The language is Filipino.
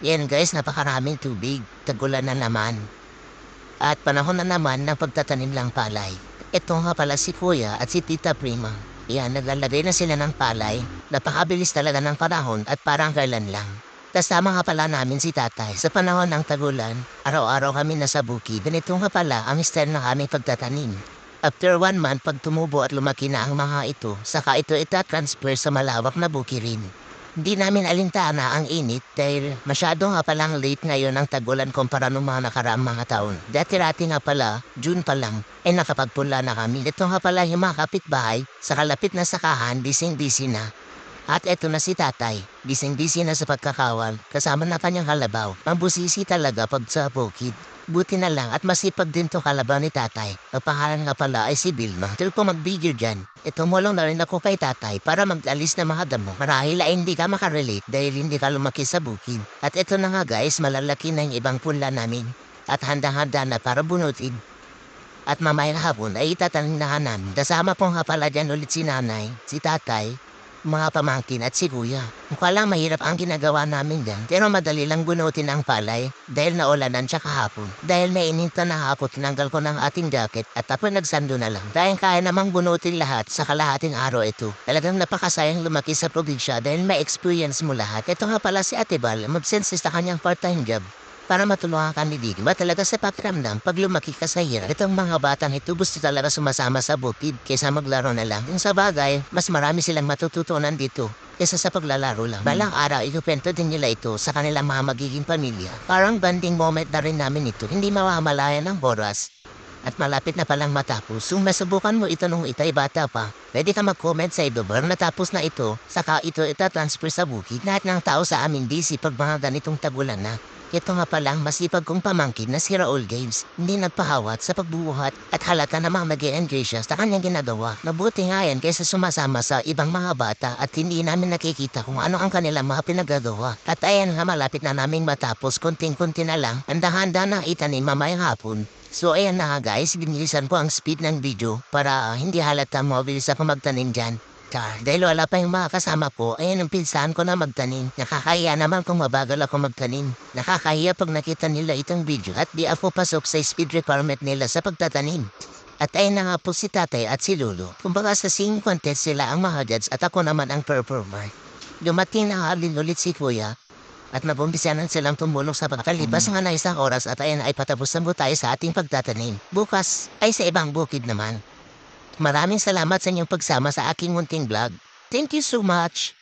Yan guys, napakaraming tubig. Tagulan na naman. At panahon na naman ng pagtatanim ng palay. Ito nga pala si Kuya at si Tita Prima. Yan, naglalagay na sila ng palay. Napakabilis talaga ng panahon at parang kailan lang. Kasama nga pala namin si tatay. Sa panahon ng tagulan, araw-araw kami nasa bukid. Ganito nga pala ang style ng aming pagtatanim. After one month, pag tumubo at lumaki na ang mga ito, saka ito itatransfer sa malawak na bukirin. Hindi namin alintana ang init dahil masyado nga palang late ngayon ang tagulan kumpara nung mga nakaraang mga taon. Dati-rati nga pala, June pa lang, ay nakapagpula na kami. Ito nga pala yung mga kapitbahay, sa kalapit na sakahan, bising-busy na. At eto na si tatay, bising-busy na sa pagkakawal, kasama na kanyang kalabaw. Pambusisi talaga pag sa bukid. Buti na lang at masipag din to kalabaw ni tatay. Ang pangalan nga pala ay si Vilma. Til ko magbigil dyan. Ito mulong na rin ako kay tatay para mag-alis na mga damo. Marahil ay hindi ka makarelate dahil hindi ka lumaki sa bukid. At ito na nga guys, malalaki na yung ibang punla namin. At handang-handa na para bunutin. At mamayang hapon ay itatanim na namin. Kasama po nga pala dyan ulit si nanay, si tatay, mga pamangkin at si kuya. Mukha lang mahirap ang ginagawa namin dyan. Pero madali lang bunutin ang palay dahil naulanan siya kahapon. Dahil mainit na hapon, tinanggal ko ng ating jacket at tapos nagsando na lang. Dahil kaya namang bunutin lahat sa kalahating araw ito. Talagang napakasayang lumaki sa probinsya dahil may experience mo lahat. Ito nga pala si Ate Bal, mabsense sa kanyang part-time job para matulungan ka ni Didi. Ba talaga sa pakiramdam pag lumaki ka sa hirap? Itong mga batang ito gusto talaga sumasama sa bukid kaysa maglaro na lang. Yung sa bagay, mas marami silang matututunan dito kaysa sa paglalaro lang. Balang araw, ikupento din nila ito sa kanilang mga magiging pamilya. Parang banding moment na rin namin ito. Hindi mawamalayan ng oras at malapit na palang matapos. Kung masubukan mo ito nung itay bata pa, pwede ka mag-comment sa ibaba natapos na ito, saka ito itatransfer sa bukid. Lahat ng tao sa amin busy pag mga ganitong tagulan na. Ito nga palang masipag kong pamangkin na si Raul Games. Hindi nagpahawat sa pagbubuhat at halata namang mag enjoy siya sa kanyang ginagawa. Mabuti nga yan kaysa sumasama sa ibang mga bata at hindi namin nakikita kung ano ang kanilang mga pinagagawa. At ayan nga malapit na naming matapos, konting-kunti na lang, handa-handa na itanim mamayang hapon. So ayan na guys, binilisan ko ang speed ng video para ah, hindi halata mabilis ako magtanim dyan. Char, dahil wala pa yung mga kasama ko, ayan ang pinsahan ko na magtanim. Nakakahiya naman kung mabagal ako magtanim. Nakakahiya pag nakita nila itong video at di ako pasok sa speed requirement nila sa pagtatanim. At ayun na nga po si tatay at si lolo. Kumbaga sa singing contest sila ang mga judge at ako naman ang performer. Dumating na nga din ulit si kuya at nabumbisanan silang tumulong sa pagkalipas nga na isang oras at ayan ay patapos na tayo sa ating pagtatanim. Bukas ay sa ibang bukid naman. Maraming salamat sa inyong pagsama sa aking munting vlog. Thank you so much.